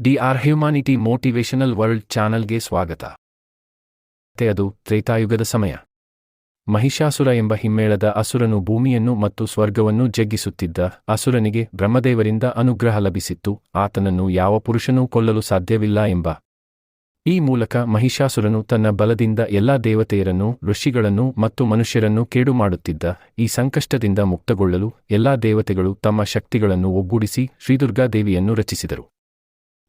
D R humanity motivational world ಚಾನಲ್ಗೆ ಸ್ವಾಗತ. ಮತ್ತೆ ಅದು ತ್ರೇತಾಯುಗದ ಸಮಯ. ಮಹಿಷಾಸುರ ಎಂಬ ಹಿಮ್ಮೇಳದ ಅಸುರನು ಭೂಮಿಯನ್ನು ಮತ್ತು ಸ್ವರ್ಗವನ್ನು ಜಗ್ಗಿಸುತ್ತಿದ್ದ ಅಸುರನಿಗೆ ಬ್ರಹ್ಮದೇವರಿಂದ ಅನುಗ್ರಹ ಲಭಿಸಿತ್ತು, ಆತನನ್ನು ಯಾವ ಪುರುಷನೂ ಕೊಲ್ಲಲು ಸಾಧ್ಯವಿಲ್ಲ ಎಂಬ. ಈ ಮೂಲಕ ಮಹಿಷಾಸುರನು ತನ್ನ ಬಲದಿಂದ ಎಲ್ಲಾ ದೇವತೆಯರನ್ನು, ಋಷಿಗಳನ್ನು ಮತ್ತು ಮನುಷ್ಯರನ್ನು ಕೇಡು ಮಾಡುತ್ತಿದ್ದ, ಈ ಸಂಕಷ್ಟದಿಂದ ಮುಕ್ತಗೊಳ್ಳಲು ಎಲ್ಲಾ ದೇವತೆಗಳು ತಮ್ಮ ಶಕ್ತಿಗಳನ್ನು ಒಗ್ಗೂಡಿಸಿ ಶ್ರೀದುರ್ಗಾದೇವಿಯನ್ನು ರಚಿಸಿದರು.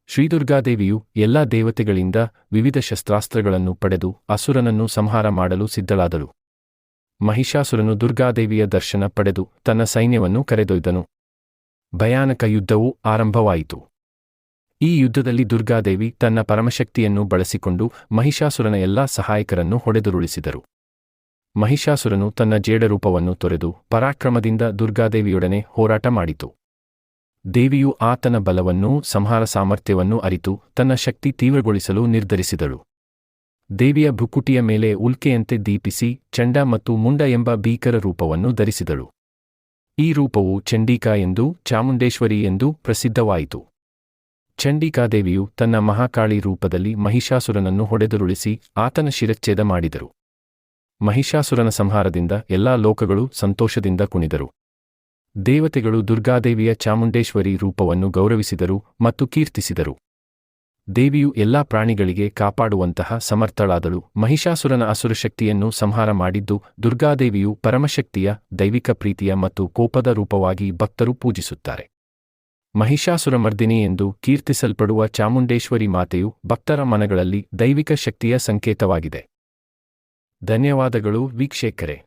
ಶ್ರೀದುರ್ಗಾದೇವಿಯು ಎಲ್ಲಾ ದೇವತೆಗಳಿಂದ ವಿವಿಧ ಶಸ್ತ್ರಾಸ್ತ್ರಗಳನ್ನು ಪಡೆದು ಅಸುರನನ್ನು ಸಂಹಾರ ಮಾಡಲು ಸಿದ್ಧಳಾದಳು. ಮಹಿಷಾಸುರನು ದುರ್ಗಾದೇವಿಯ ದರ್ಶನ ಪಡೆದು ತನ್ನ ಸೈನ್ಯವನ್ನು ಕರೆದೊಯ್ದನು. ಭಯಾನಕ ಯುದ್ಧವು ಆರಂಭವಾಯಿತು. ಈ ಯುದ್ಧದಲ್ಲಿ ದುರ್ಗಾದೇವಿ ತನ್ನ ಪರಮಶಕ್ತಿಯನ್ನು ಬಳಸಿಕೊಂಡು ಮಹಿಷಾಸುರನ ಎಲ್ಲಾ ಸಹಾಯಕರನ್ನು ಹೊಡೆದುರುಳಿಸಿದರು. ಮಹಿಷಾಸುರನು ತನ್ನ ಜೇಡರೂಪವನ್ನು ತೊರೆದು ಪರಾಕ್ರಮದಿಂದ ದುರ್ಗಾದೇವಿಯೊಡನೆ ಹೋರಾಟ ಮಾಡಿತು. ದೇವಿಯು ಆತನ ಬಲವನ್ನೂ ಸಂಹಾರ ಸಾಮರ್ಥ್ಯವನ್ನೂ ಅರಿತು ತನ್ನ ಶಕ್ತಿ ತೀವ್ರಗೊಳಿಸಲು ನಿರ್ಧರಿಸಿದಳು. ದೇವಿಯ ಭುಕುಟಿಯ ಮೇಲೆ ಉಲ್ಕೆಯಂತೆ ದೀಪಿಸಿ ಚಂಡ ಮತ್ತು ಮುಂಡ ಎಂಬ ಭೀಕರ ರೂಪವನ್ನು ಧರಿಸಿದಳು. ಈ ರೂಪವು ಚಂಡಿಕಾ ಎಂದು, ಚಾಮುಂಡೇಶ್ವರಿ ಎಂದು ಪ್ರಸಿದ್ಧವಾಯಿತು. ಚಂಡಿಕಾದೇವಿಯು ತನ್ನ ಮಹಾಕಾಳಿ ರೂಪದಲ್ಲಿ ಮಹಿಷಾಸುರನನ್ನು ಹೊಡೆದುರುಳಿಸಿ ಆತನ ಶಿರಚ್ಛೇದ ಮಾಡಿದರು. ಮಹಿಷಾಸುರನ ಸಂಹಾರದಿಂದ ಎಲ್ಲಾ ಲೋಕಗಳು ಸಂತೋಷದಿಂದ ಕುಣಿದರು. ದೇವತೆಗಳು ದುರ್ಗಾದೇವಿಯ ಚಾಮುಂಡೇಶ್ವರಿ ರೂಪವನ್ನು ಗೌರವಿಸಿದರು ಮತ್ತು ಕೀರ್ತಿಸಿದರು. ದೇವಿಯು ಎಲ್ಲಾ ಪ್ರಾಣಿಗಳಿಗೆ ಕಾಪಾಡುವಂತಹ ಸಮರ್ಥಳಾದಳು. ಮಹಿಷಾಸುರನ ಅಸುರಶಕ್ತಿಯನ್ನು ಸಂಹಾರ ಮಾಡಿದ್ದು, ದುರ್ಗಾದೇವಿಯು ಪರಮಶಕ್ತಿಯ, ದೈವಿಕ ಪ್ರೀತಿಯ ಮತ್ತು ಕೋಪದ ರೂಪವಾಗಿ ಭಕ್ತರು ಪೂಜಿಸುತ್ತಾರೆ. ಮಹಿಷಾಸುರಮರ್ದಿನಿ ಎಂದು ಕೀರ್ತಿಸಲ್ಪಡುವ ಚಾಮುಂಡೇಶ್ವರಿ ಮಾತೆಯು ಭಕ್ತರ ಮನಗಳಲ್ಲಿ ದೈವಿಕ ಶಕ್ತಿಯ ಸಂಕೇತವಾಗಿದೆ. ಧನ್ಯವಾದಗಳು ವೀಕ್ಷಕರೇ.